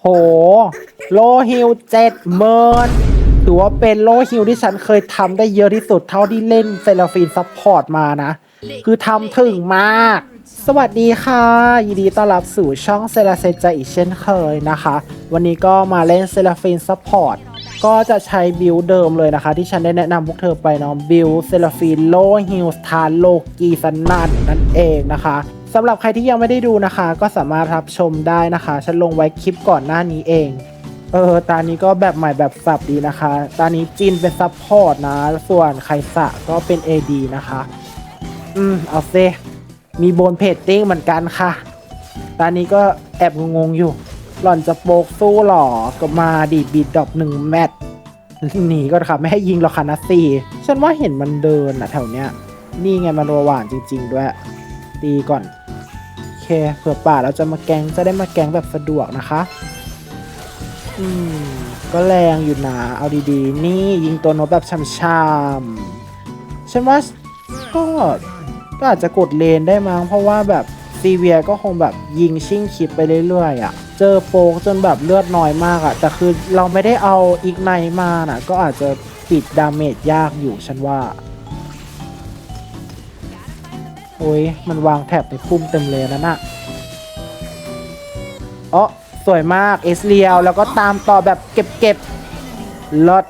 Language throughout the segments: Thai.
โห โลฮิลเจ็ดเมินถือว่าเป็นโลฮิลที่ฉันเคยทำได้เยอะที่สุดเท่าที่เล่นเซราฟีนซัพพอร์ตมานะ คือทำถึงมาก สวัสดีค่ะ ยินดีต้อนรับสู่ช่องเซราเซจอีกเช่นเคยนะคะ วันนี้ก็มาเล่นเซราฟีนซัพพอร์ตก็จะใช้บิลเดิมเลยนะคะ ที่ฉันได้แนะนำพวกเธอไปเนาะบิลเซราฟีนโลฮิลสทานโลกีสนันนั่นเองนะคะ สำหรับใครที่ยังไม่ได้ดูนะคะ ก็สามารถรับชมได้นะคะ ฉันลงไว้คลิปก่อนหน้านี้เอง เออ ตานี้ก็แบบใหม่แบบสับดีนะคะ ตานี้จินเป็นซัพพอร์ตนะ ส่วนไคสะก็เป็น AD นะคะ อืม เอาเซมีโบนเพจติ้งเหมือนกันค่ะ ตานี้ก็แอบงงๆอยู่ หล่อนจะโปกสู้หรอ ก็มาดีดบีดดอปหนึ่งแมตหนีก็ค่ะ ไม่ให้ยิงหรอกค่ะนะสี่ฉันว่าเห็นมันเดินอะแถวเนี้ย นี่ไงมันรัวหวานจริง ๆ ด้วย ตีก่อน เคเผื่อป่าเราจะมาแกงจะได้มาแกงแบบสะดวกนะคะ อืม ก็แรงอยู่นะเอาดีๆ นี่ยิงตัวโนตแบบช่ำๆฉันว่าก็ก็อาจจะกดเลนได้มั้งเพราะว่าแบบซีเวียก็คงแบบยิงชิ่งคลิปไปเรื่อยๆอะ่ะ เจอโปกจนแบบเลือดน้อยมากอะ่ะ แต่คือเราไม่ได้เอาอีกไนมาน่ะ ก็อาจจะปิดดาเมจยากอยู่ฉันว่า โอ้ย มันวางแถบในพุ่มเต็มเลยนั่นน่ะอ๋อสวยมากเอสเรียวแล้วก็ตามต่อแบบเก็บเก็บลด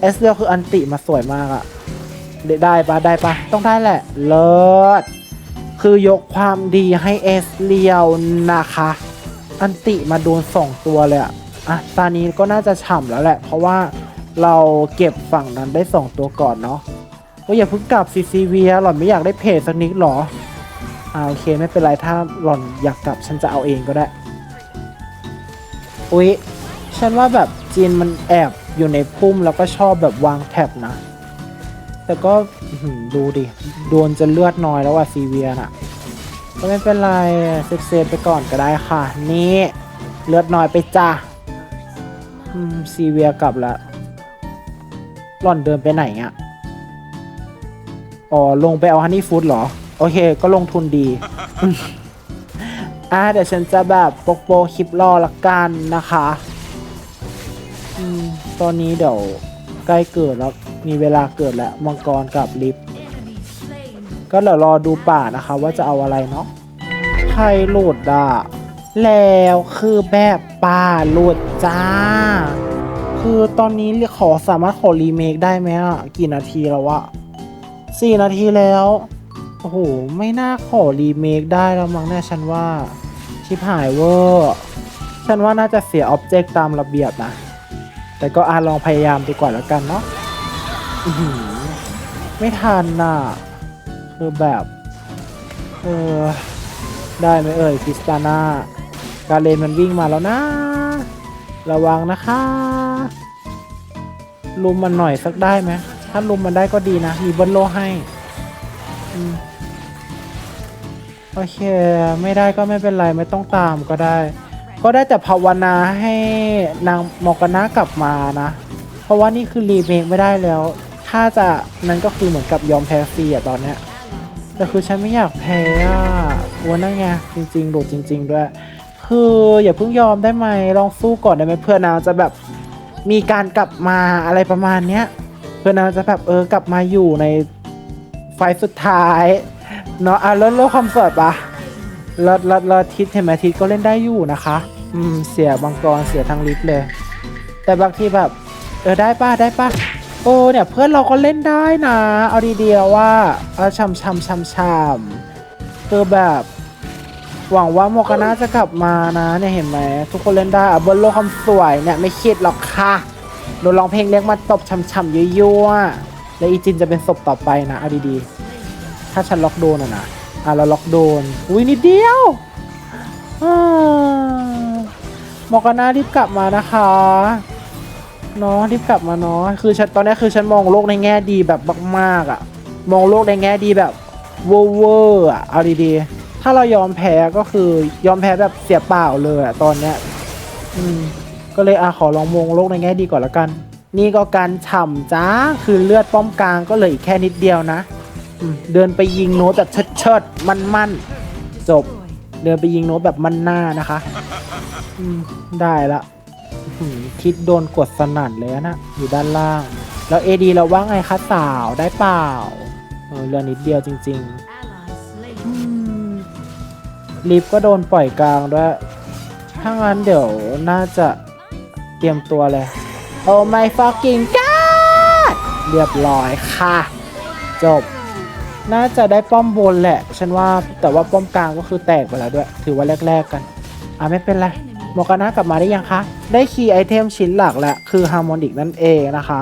เอสเรียวคืออันติมาสวยมากอะได้ได้ปะได้ปะต้องได้แหละเลิศคือยกความดีให้เอสเรียวนะคะ อันติมาโดนสองตัวเลยอะอะตอนนี้ก็น่าจะฉ่ำแล้วแหละ เพราะว่าเราเก็บฝั่งนั้นได้สองตัวก่อนเนาะ ก็อย่าเพิ่งกลับซีซีเวียหล่อนไม่อยากได้เพจสักนิดหรออ่าโอเคไม่เป็นไรถ้าหล่อนอยากกลับฉันจะเอาเองก็ได้ อุ๊ย ฉันว่าแบบจีนมันแอบอยู่ในพุ่มแล้วก็ชอบแบบวางแท็บนะ แต่ก็ดูดิ โดนจะเลือดน้อยแล้วว่ะซีเวียน่ะ ก็ไม่เป็นไรเซฟเซฟไปก่อนก็ได้ค่ะ นี่เลือดน้อยไปจ้าซีเวียกลับแล้วหล่อนเดินไปไหนอะ อ๋อ ลงไปเอาฮันนี่ฟู้ดเหรอ โอเค ก็ลงทุนดี อ่าเดี๋ยวฉันจะแบบโปกโปคลิปรอละกันนะคะอืมตอนนี้เดี๋ยวใกล้เกิดแล้ว มีเวลาเกิดแล้ว มังกรกับลิฟต์ก็เดี๋ยวรอดูป่านะคะ ว่าจะเอาอะไรเนาะใครโหลดอะ แล้วคือแบบป่าโหลดจ้า คือตอนนี้ขอสามารถขอรีเมคได้ไหมอะ กี่นาทีแล้วอะ สี่นาทีแล้ว โอ้โห ไม่น่าขอรีเมคได้แล้วมั้งเนี่ยฉันว่า ชิบหายเวอร์ฉันว่าน่าจะเสียอ็อบเจกต์ตามระเบียบนะ แต่ก็อาลองพยายามดีกว่าแล้วกันเนาะไม่ทันน่ะคือแบบ เออ ได้ไหมเอ่ยคริสตาน่าการเลนมันวิ่งมาแล้วนะ ระวังนะคะ ลุมมันหน่อยสักได้ไหม ถ้าลุมมันได้ก็ดีนะ มีเบนโลให้อโอเค ไม่ได้ก็ไม่เป็นไร ไม่ต้องตามก็ได้ ก็ได้แต่ภาวนาให้นางมอกนะกลับมานะ เพราะว่านี่คือรีเมคไม่ได้แล้ว ถ้าจะนั้นก็คือเหมือนกับยอมแพ้ฟรีอะตอนเนี้ยแต่คือฉันไม่อยากแพ้อะวันนั่นไงจริงๆโดดจริง ๆ ด้วย คืออย่าเพิ่งยอมได้ไหมลองสู้ก่อนได้ไหมเพื่อนนางจะแบบมีการกลับมาอะไรประมาณเนี้ย เพื่อนนางจะแบบเออกลับมาอยู่ในไฟสุดท้ายเนาะอะเลิศเลิศคอมเสิร์ตปะลิศเลิศเลิศทิศเห็นไหมทิศก็เล่นได้อยู่นะคะ อืมเสียบังกรเสียทางลิฟต์เลย แต่บางทีแบบ เออได้ป่ะได้ป่ะโอ้เนี่ยเพื่อนเราก็เล่นได้นะ เอาดีๆแล้วว่าเอาชำชำชำชำคือแบบ หวังว่าโมกนาจะกลับมานะเนี่ยเห็นไหมทุกคนเล่นได้อะบนโลกความสวยเนี่ยไม่คิดหรอกค่ะ โดนร้องเพลงเรียกมาตบช่ำๆยั่วๆแล้วอีจินจะเป็นศพต่อไปนะเอาดีๆ ถ้าฉันล็อกโดนอะนะอะเราล็อกโดน อุ้ยนิดเดียวอ่าโมกาน่ารีบกลับมานะคะเนาะรีบกลับมาเนาะคือฉันตอนนี้คือฉันมองโลกในแง่ดีแบบมากๆอะมองโลกในแง่ดีแบบเวอร์เวอร์อะเอาดีๆถ้าเรายอมแพ้ก็คือยอมแพ้แบบเสียเปล่าเลยอะตอนเนี้ย อืม ก็เลยอาขอลองมองโลกในแง่ดีก่อนละกัน นี่ก็การฉ่ำจ้าคือเลือดป้อมกลางก็เลยแค่นิดเดียวนะเดินไปยิงโน้ตแบบเชิดๆมันๆจบ เดินไปยิงโน้ตแบบมันหน้านะคะได้ละคิดโดนกดสนั่นเลยนะอยู่ด้านล่าง แล้วเอดีเราว่าไงคะสาวได้เปล่าเรือนิดเดียวจริงๆลิฟก็โดนปล่อยกลางด้วย ถ้างั้นเดี๋ยวน่าจะ เตรียมตัวเลย โอ้ my fucking god เรียบร้อยค่ะ จบ น่าจะได้ป้อมบนแหละ ฉันว่าแต่ว่าป้อมกลางก็คือแตกไปแล้วด้วย ถือว่าแรก ๆ กัน อะไม่เป็นไรโมกานะกลับมาได้ยังคะ ได้คีย์ไอเทมชิ้นหลักแล้วคือฮาร์โมนิกนั่นเองนะคะ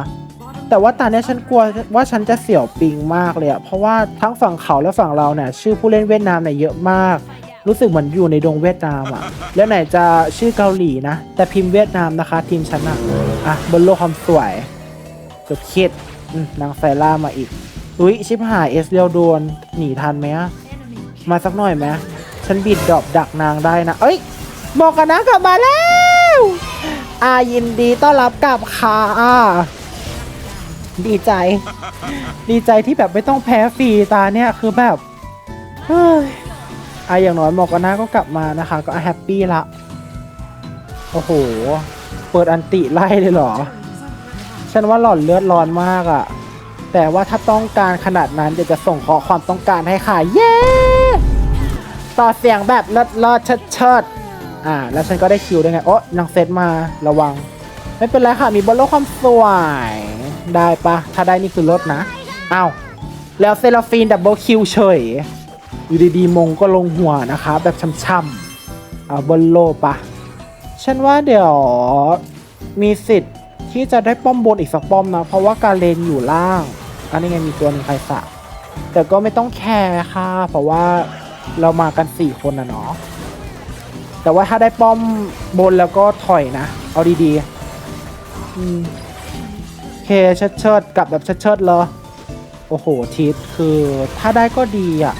แต่ว่าตอนนี้ฉันกลัวว่าฉันจะเสี่ยวปิงมากเลยอะเพราะว่าทั้งฝั่งเขาและฝั่งเราเนี่ยชื่อผู้เล่นเวียดนามเนี่ยเยอะมาก รู้สึกเหมือนอยู่ในดงเวียดนามอะ แล้วไหนจะชื่อเกาหลีนะ แต่พิมพ์เวียดนามนะคะ ทีมฉันอะอะ บนโลกความสวยจบคิดนางไซล่ามาอีก อุ๊ย ชิบหายเอสเรียวโดน หนีทันไหมมาสักหน่อยไหมฉันบิดดอปดักนางได้นะ เอ้ย บอกกันนะกลับมาแล้ว อายินดีต้อนรับกลับค่ะดีใจ ดีใจที่แบบไม่ต้องแพ้ฟรีตาเนี่ยคือแบบเฮ้ย อะอย่างน้อยหมอกกันน้าก็กลับมานะคะ ก็แฮปปี้ละ โอ้โห เปิดอันติไล่เลยเหรอ ฉันว่าหลอนเลือดร้อนมากอะแต่ว่าถ้าต้องการขนาดนั้น เดี๋ยวจะส่งขอความต้องการให้ค่ะ เย้ ต่อเสียงแบบเลิศเลิศเชิดเชิดอ่า แล้วฉันก็ได้คิวด้วยไง โอ๊ะนางเซตมาระวัง ไม่เป็นไรค่ะ มีบอลโลกความสวย ได้ปะถ้าได้นี่คือลดนะอ้าวแล้วเซราฟีนดับเบิลคิวเฉย อยู่ดีๆมงก็ลงหัวนะคะ แบบช่ำๆเอาบอลโลปะ ฉันว่าเดี๋ยวมีสิทธิ์ที่จะได้ป้อมบนอีกสักป้อมนะ เพราะว่าการเลนอยู่ล่าง อันนี้ไงมีตัวหนึ่งใครสะ แต่ก็ไม่ต้องแคร์ค่ะ เพราะว่าเรามากัน 4 คนนะเนาะ แต่ว่าถ้าได้ป้อมบนแล้วก็ถอยนะ เอาดีๆอืมเคเชิดเชิดๆกลับแบบเชิดเชิดเลยโอ้โห ทิศคือถ้าได้ก็ดีอะ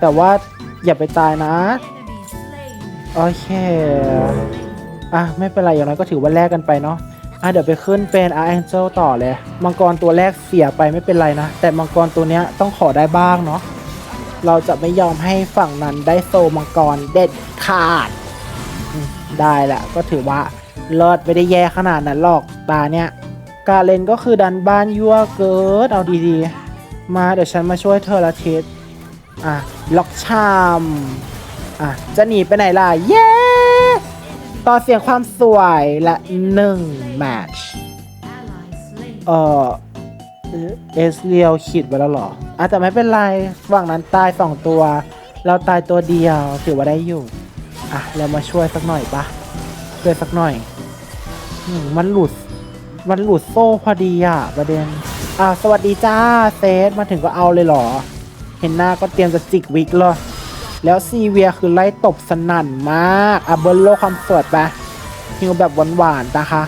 แต่ว่าอย่าไปตายนะ โอเค อะ ไม่เป็นไรอย่างน้อยก็ถือว่าแลกกันไปเนาะอะเดี๋ยวไปขึ้นเป็นอาร์แองเจลต่อเลย มังกรตัวแรกเสียไปไม่เป็นไรนะ แต่มังกรตัวเนี้ยต้องขอได้บ้างเนาะเราจะไม่ยอมให้ฝั่งนั้นได้โซมังกรเด็ดขาด ได้แหละก็ถือว่าเลิศไม่ได้แย่ขนาดนั้นหรอกตาเนี้ยการเล่นก็คือดันบ้านยั่วเกิดเอาดีๆ มาเดี๋ยวฉันมาช่วยเธอละทิศ อะ ล็อกชามอะ จะหนีไปไหนล่ะ เย้ ต่อเสียงความสวยและหนึ่งแมตช์เอ่อเอสเรียวขีดไว้แล้วเหรออะแต่ไม่เป็นไรฝั่งนั้นตายสองตัว เราตายตัวเดียวถือว่าได้อยู่ อะ เรามาช่วยสักหน่อยปะช่วยสักหน่อย มันหลุด มันหลุดโซ่พอดีอะประเด็น อะ สวัสดีจ้าเซตมาถึงก็เอาเลยเหรอ เห็นหน้าก็เตรียมจะจิกวิกเลยแล้วซีเวียคือไล่ตบสนั่นมากอะเบิร์โลความสดไปฮิวแบบหวานๆนะคะ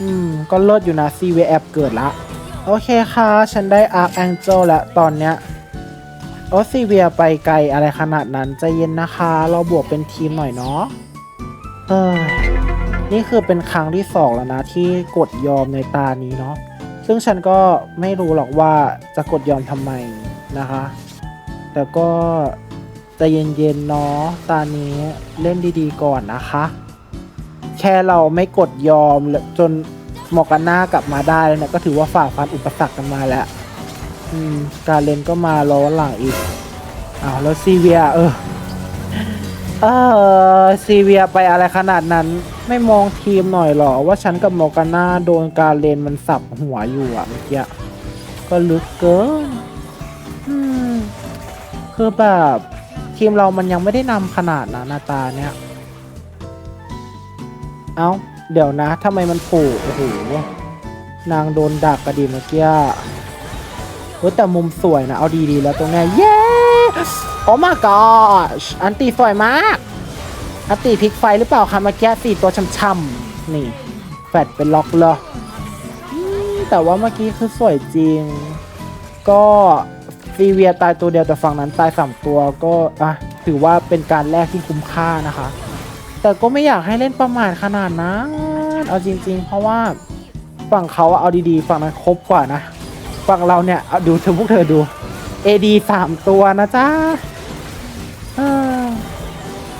อืม ก็เลิศอยู่นะซีเวียแอบเกิดละ โอเคค่ะ ฉันได้อาร์คแองเจลแล้วตอนเนี้ยโอซีเวียไปไกลอะไรขนาดนั้นใจเย็นนะคะ เราบวกเป็นทีมหน่อยเนาะเออนี่คือเป็นครั้งที่สองแล้วนะ ที่กดยอมในตานี้เนาะซึ่งฉันก็ไม่รู้หรอกว่าจะกดยอมทำไมนะคะ แต่ก็ใจะเย็นๆเนาะตานี้เล่นดีๆก่อนนะคะ แค่เราไม่กดยอมจนหมอกันหน้ากลับมาได้แล้วเนี่ยก็ถือว่าฝ่าฟันอุปสรรคกันมาแล้วการเล่นก็มาล้อหลังอีกอ้าวแล้วซีเวียเออเออซีเวียไปอะไรขนาดนั้น ไม่มองทีมหน่อยหรอ ว่าฉันกับโมกาน่าโดนการเลนมันสับหัวอยู่อะเมื่อกี้ก็ลึกเกินอืม คือแบบทีมเรามันยังไม่ได้นำขนาดนะนาตาเนี่ย เอ้า เดี๋ยวนะทำไมมันผล่โอ้โหนางโดนดักกระดีเมื่อกี้เฮ้ยแต่มุมสวยนะ เอาดีๆแล้วตรงเนี้ยเย้โอ้ my gosh อันตีสวยมาก อันตีพลิกไฟหรือเปล่าคะเมื่อกี้สี่ตัวช่ำๆนี่ แฟดเป็นล็อกเลยอืมแต่ว่าเมื่อกี้คือสวยจริง ก็ ซีเวียตายตัวเดียวแต่ฝั่งนั้นตายสามตัวก็อะถือว่าเป็นการแรกที่คุ้มค่านะคะ แต่ก็ไม่อยากให้เล่นประมาทขนาดนั้นเอาจริง ๆ เพราะว่าฝั่งเขาเอาดีๆ ฝั่งนั้นครบกว่านะ ฝั่งเราเนี่ยเอาดูเธอพวกเธอดู AD สามตัวนะจ๊ะออ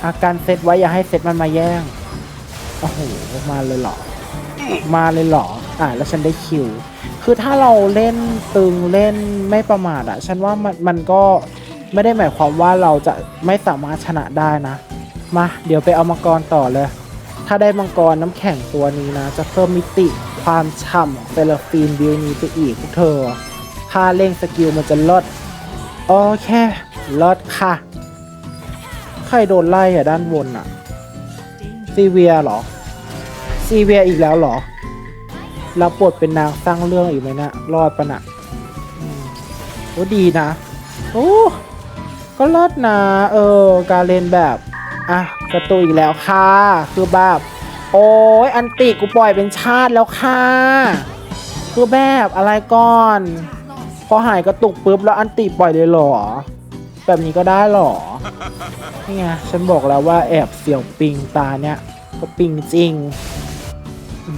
อาการเซตไว้อย่าให้เซตมันมาแย่งโอ้โหมาเลยเหรอ มาเลยเหรอ อ่าแล้วฉันได้คิว คือถ้าเราเล่นตึงเล่นไม่ประมาทอะฉันว่ามันมันก็ไม่ได้หมายความว่าเราจะไม่สามารถชนะได้นะ มาเดี๋ยวไปเอามังกรต่อเลย ถ้าได้มังกรน้ำแข็งตัวนี้นะ จะเพิ่มมิติความฉ่ำของเซลฟีนวิวนี้ไปอีกพวกเธอค่าเร่งสกิลมันจะลดโอเคลดค่ะ ใครโดนไล่อะด้านบนอะซีเวียเหรอซีเวียอีกแล้วเหรอ รับบทเป็นนางสร้างเรื่องอีกไหมนะรอดปะนะโอ้ดีนะ โอ้ก็เลิศนะ เออ การเล่นแบบ อะกระตุอีกแล้วค่ะ คือแบบ โอ้ยอันติกูปล่อยเป็นชาติแล้วค่ะ คือแบบอะไรก่อน พอหายกระตุกปุ๊บแล้วอันติปล่อยเลยหรอ แบบนี้ก็ได้หรอ นี่ไง ฉันบอกแล้วว่าแอบเสี่ยวปิงตาเนี่ย ก็ปิงจริง อื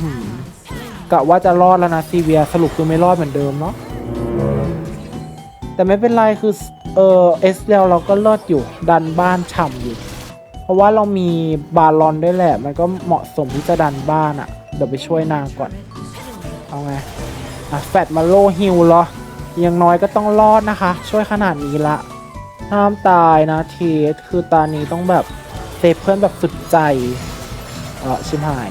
กะว่าจะรอดแล้วนะซีเวียสรุปคือไม่รอดเหมือนเดิมเนาะแต่ไม่เป็นไรคือเออเอสเเราก็เลิศอยู่ดันบ้านฉ่ำอยู่ เพราะว่าเรามีบาลอนด้วยแหละ มันก็เหมาะสมที่จะดันบ้านอะ่ะ เดี๋ยวไปช่วยนางก่อน เอาไงอะแฟดมาโลฮิลเหรอยังน้อยก็ต้องรอดนะคะ ช่วยขนาดนี้ละห้ามตายนะทีคือตานี้ต้องแบบเซฟเพื่อนแบบสุดใจ เออชิมหาย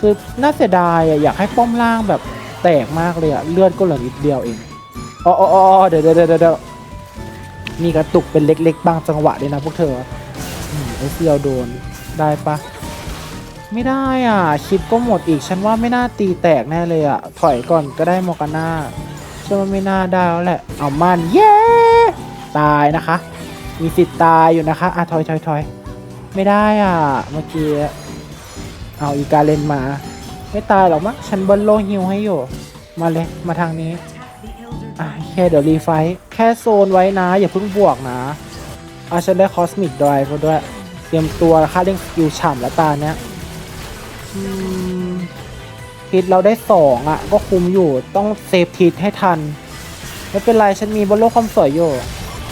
คือน่าเสียดายอะอยากให้ป้อมล่างแบบแตกมากเลยอะเลือดก็เหลือนิดเดียวเองอ๋ออ๋อเดี๋ยวเดี๋ยวเดี๋ยวมีกระตุกเป็นเล็ก ๆ บางจังหวะเลยนะพวกเธออืมไอเซียวโดนได้ปะไม่ได้อะคิดก็หมดอีกฉันว่าไม่น่าตีแตกแน่เลยอะ ถอยก่อนก็ได้มอกาน่าฉันว่าไม่น่าได้แล้วแหละ เอามันเย้ตายนะคะ มีสิทธิ์ตายอยู่นะคะอะถอยถอยถอยไม่ได้อะเมื่อกี้ เอาอีกาเลนมา ไม่ตายหรอกมั้งฉันเบิลโลฮิวให้อยู่ มาเลยมาทางนี้อะแค่เดี๋ยวรีไฟแค่โซนไว้นะ อย่าเพิ่งบวกนะอาฉันได้คอสมิกด i v e ด้วย เตรียมตัวค่าเร่งสกิลฉ่ำแล้วตาเนี้ยอืมพิษเราได้สองอะ ก็คุมอยู่ต้องเซฟทิศให้ทัน ไม่เป็นไร ฉันมีบอลโลความสวยอยู่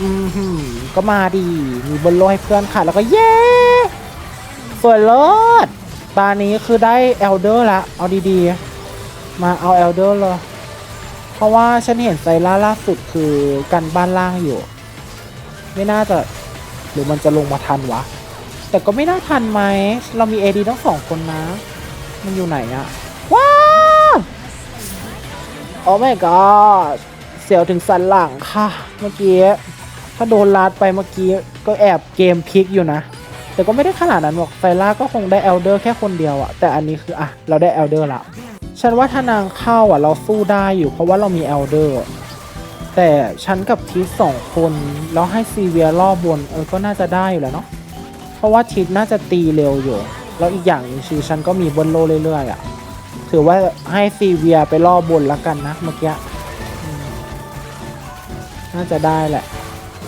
อืมหืมก็มาดี มีบอลโลให้เพื่อนค่ะ แล้วก็เย้สวยเลิศ ตานี้คือได้เอลเดอร์ละเอาดีๆ มาเอาเอลเดอร์เลยเพราะว่าฉันเห็นไซล่าล่าสุดคือกันบ้านล่างอยู่ ไม่น่าจะ หรือมันจะลงมาทันวะ แต่ก็ไม่น่าทันไหม เรามีเอดีทั้งสองคนนะ มันอยู่ไหนอะว้าโอ้ my god เสียวถึงสันหลังค่ะ เมื่อกี้ ถ้าโดนลาดไปเมื่อกี้ก็แอบเกมพลิกอยู่นะ แต่ก็ไม่ได้ขนาดนั้นหรอกไซล่าก็คงได้เอลเดอร์แค่คนเดียวอะแต่อันนี้คืออะเราได้เอลเดอร์ละฉันว่าถ้านางเข้าอะเราสู้ได้อยู่เพราะว่าเรามีเอลเดอร์แต่ฉันกับทีสสองคนแล้วให้ซีเวียล่อบนเออก็น่าจะได้อยู่แล้วเนาะเพราะว่าทีสน่าจะตีเร็วอยู่ แล้วอีกอย่างหนึงคือฉันก็มีบนโลเรื่อยๆอะถือว่าให้ซีเวียไปล่อบนละกันนะเมื่อกี้น่าจะได้แหละ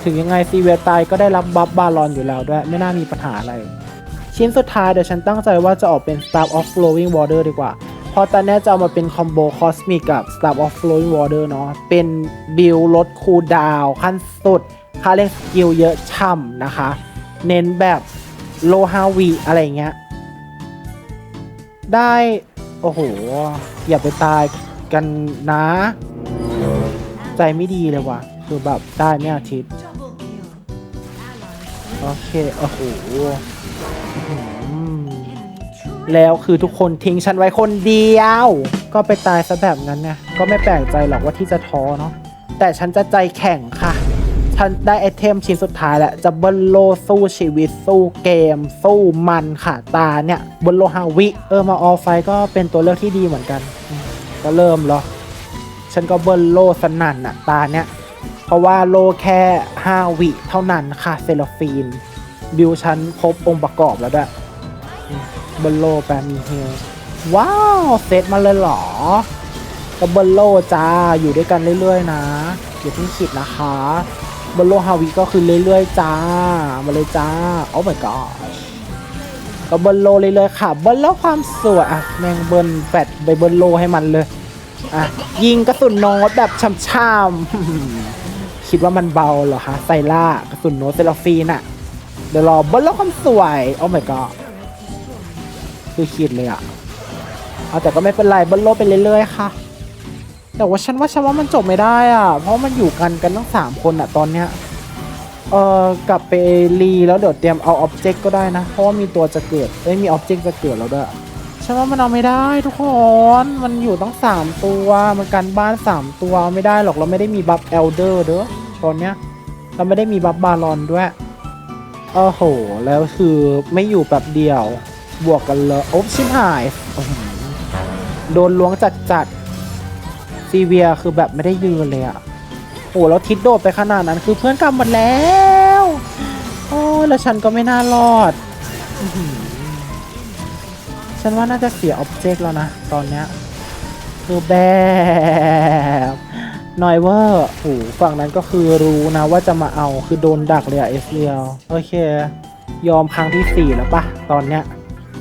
ถึงยังไงซีเวียตายก็ได้รับบัฟบาลอนอยู่แล้วด้วย ไม่น่ามีปัญหาอะไร ชิ้นสุดท้ายเดี๋ยวฉันตั้งใจว่าจะออกเป็น Star of Flowing Water ดีกว่าเพราะตอนนี้จะเอามาเป็นคอมโบคอสมิกกับ Star of Flowing Water เนาะเป็นบิลลดคูลดาวขั้นสุดค่าเล่นสกิลเยอะช่ำนะคะ เน้นแบบโลฮาวีอะไรเงี้ย ได้ โอ้โห อย่าไปตายกันนะ ใจไม่ดีเลยว่ะ คือแบบได้ไม่อาทิตย์ โอเค โอ้โห แล้วคือทุกคนทิ้งฉันไว้คนเดียว ก็ไปตายซะแบบนั้นเนี่ยก็ไม่แปลกใจหรอกว่าที่จะท้อเนาะ แต่ฉันจะใจแข็งค่ะ ฉันได้ไอเทมชิ้นสุดท้ายแล้ว จะเบิลโลสู้ชีวิตสู้เกม สู้มันค่ะตาเนี่ยเบิลโลฮาวิ เออมาออฟไฟก็เป็นตัวเลือกที่ดีเหมือนกัน ก็เริ่มเหรอ ฉันก็เบิลโลสนั่นอะตาเนี่ย เพราะว่าโลแค่ 5 วิเท่านั้นค่ะเซลฟีน บิวฉันครบองค์ประกอบแล้วด้วยอืมเบิลโลแปมมีเฮลว้าว เซตมาเลยเหรอก็เบิลโลจ้าอยู่ด้วยกันเรื่อย ๆ นะอย่าเพิ่งคิดนะคะเบิลโลฮาวิก็คือเรื่อย ๆ จ้า มาเลยจ้าโอ้ my god ก็บิลโลเรื่อยๆค่ะเบิลโลความสวยอะแมงเบิลแฟดไปเบิลโลให้มันเลย อะ ยิงกระสุนน้ตแบบช่ำๆ คิดว่ามันเบาเหรอคะไซล่ากระสุนโนเซลฟีนอะเดี๋ยวรอบิลโลความสวย โอ้ my god คือขีดเลยอะเอาแต่ก็ไม่เป็นไรบิ้ลโลไปเรื่อยๆค่ะ แต่ว่าฉันว่าฉันว่ามันจบไม่ได้อะเพราะมันอยู่กันกันตั้งสามคนอะตอนเนี้ยเออกลับไปรีแล้วเดี๋ยวเตรียมเอาอ็อบเจกต์ก็ได้นะ เพราะว่ามีตัวจะเกิดเอ้ยมีอ็อบเจกต์จะเกิดแล้วด้วย ฉันว่ามันเอาไม่ได้ทุกคน มันอยู่ตั้งสามตัว มันกันบ้านสามตัวไม่ได้หรอกเราไม่ได้มีบัฟเอลเดอร์เด้อตอนเนี้ย เราไม่ได้มีบัฟบารอนด้วยโอ้โห แล้วคือไม่อยู่แบบเดียว บวกกันเลยโอ๊บชิบหาย โดนล้วงจัดจัดซีเวียคือแบบไม่ได้ยืนเลยอะโอ้แล้วทิดโดดไปขนาดนั้นคือเพื่อนกลับหมดแล้ว โอ้แล้วฉันก็ไม่น่ารอดอ ฉันว่าน่าจะเสียออบเจกต์แล้วนะ ตอนเนี้ยคือแบบนอยเวอร์โอ้ฝั่งนั้นก็คือรู้นะว่าจะมาเอาคือโดนดักเลยอะเอสเรียลโอเค ยอมครั้งที่ 4 แล้วปะตอนเนี้ย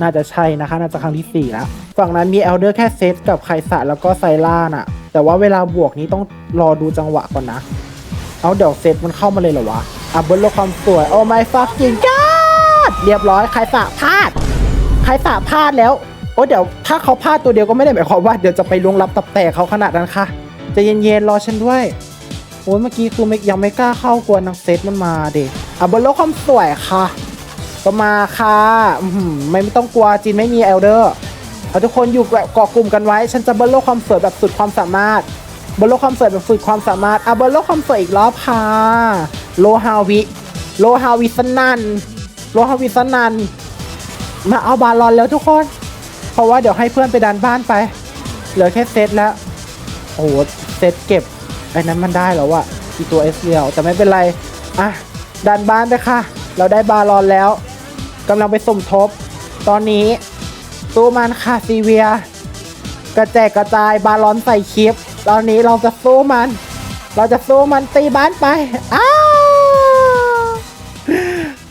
น่าจะใช่นะคะ น่าจะครั้งที่ 4 แล้ว ฝั่งนั้นมีเอลเดอร์แค่เซตกับไคสะแล้วก็ไซล่าน่ะ แต่ว่าเวลาบวกนี้ต้องรอดูจังหวะก่อนนะ เอาเดี๋ยวเซตมันเข้ามาเลยเหรอวะ อะบนโลกความสวย โอ้ไม่ฟักจริงจ้าเรียบร้อยไคสะพา ดไคสะพลาดแล้วโอ้เดี๋ยวถ้าเขาพลาดตัวเดียวก็ไม่ได้หมายความว่าเดี๋ยวจะไปลวงลับตับแตกเขาขนาดนั้นค่ะจะเย็นๆรอฉันด้วยโอ้ยเมื่อกี้คือไม่ยังไม่กล้าเข้ากลัวนางเซตมันมาเด็กอะบนโลกความสวยค่ะก็มาค่ะไม่ไม่ต้องกลัวจีนไม่มีเอลเดอร์เอาทุกคนอยู่แบบเกาะกลุ่มกันไว้ ฉันจะบนโลกความสวยแบบสุดความสามารถบนโลกความสวยแบบสุดความสามารถอะบนโลกความสวยอีกรอบค่ะโลฮาวิโลฮาวิสนันโลฮาวิสนัน มาเอาบาลอนแล้วทุกคน เพราะว่าเดี๋ยวให้เพื่อนไปดันบ้านไป เหลือแค่เซตแล้ว โอ้โห เซตเก็บ ไอ้นั้นมันได้แล้วอะอีตัวเอสเรียลแต่ไม่เป็นไร อะ ดันบ้านไปค่ะ เราได้บาลอนแล้วกำลังไปสมทบ ตอนนี้ตู้มันค่ะซีเวีย กระแจกกระจายบาลอนใส่คลิป ตอนนี้เราจะสู้มัน เราจะสู้มันตีบ้านไป อ้า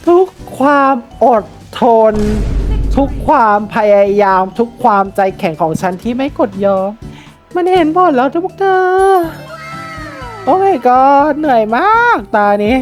ทุกความอดทน ทุกความพยายามทุกความใจแข็งของฉันที่ไม่กดยอม มันเห็นหมดแล้วทุกเธอ โอ้ my god เหนื่อยมากตานี้